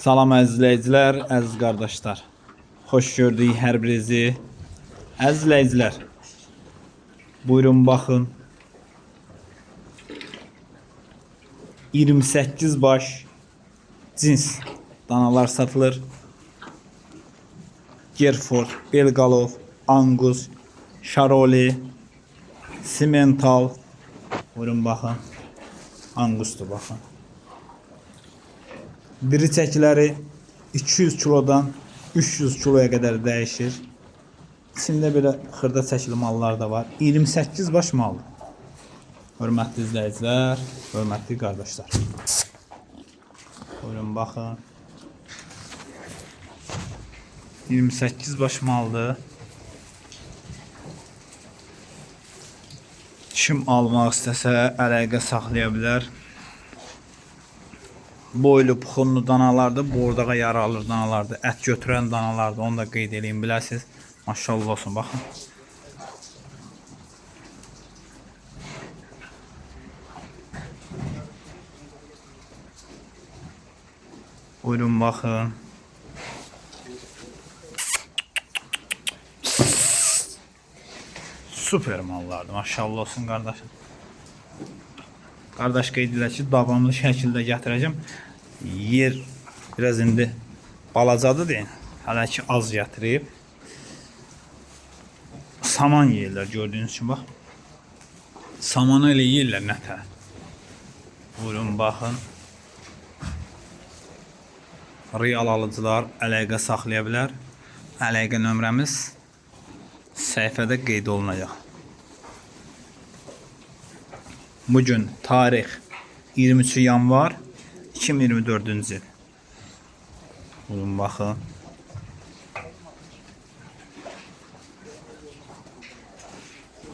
Salam əzizləyicilər, əziz qardaşlar. Xoş gördük hər birinizi. Əzizləyicilər. Buyurun baxın. 28 baş cins danalar satılır. Gerford, Belgalov, Angus, Şaroli, Simental. Buyurun baxın. Angusdur baxın. Diri çəkiləri 200 kilodan 300 kiloya qədər dəyişir. İçində belə xırda çəkili mallar da var. 28 baş maldır. Hörmətli izləyicilər, hörmətli qardaşlar. Buyurun baxın. 28 baş maldır. Kim almaq istəsə əlaqə saxlaya bilər. Boylu, puxunlu danalardır, bordağa yara alır danalardır, ət götürən danalardır. Onu da qeyd edeyim biləsiniz. Maşallah olsun, baxın. Buyurun baxın. Süper mallardır. Maşallah olsun qardaşım. Qardaş qeyd edir ki, davamlı şəkildə gətirəcəm. Yer biraz indi balacadır deyin. Hələ ki az gətirib. Saman yeyirlər gördüyünüz kimi bax. Samanı elə yeyirlər nətə. Buyurun baxın. Real alıcılar əlaqə saxlaya bilər. Əlaqə nömrəmiz səhifədə qeyd olunacaq. Bugün tarix 23 yanvar 2024-cü il. Buyurun baxın.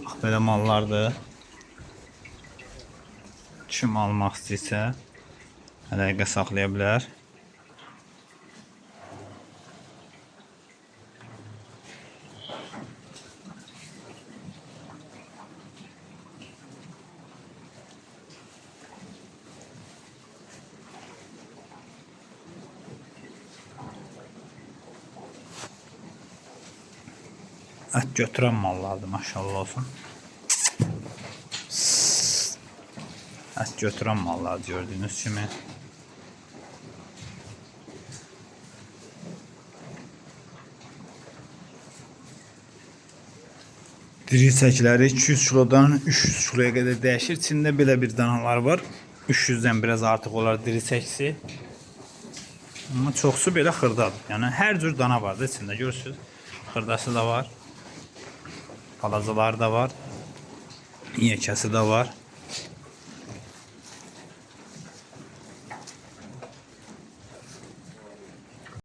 Bax belə mallardır. Kim almaq istəyirsə əlaqə saxlaya bilər. Ət götürən mallardır maşallah olsun. Ət götürən mallar gördüyünüz kimi. Diri çəkiləri 200 kilodan 300 kiloya qədər dəyişir. İçində belə bir danalar var. 300-dən biraz artıq olar diri çəkisi. Amma çoxsu belə xırdadır. Yəni hər cür dana var da içində görürsüz. Xırdası da var. Palazalar da var. Yekəsi də var.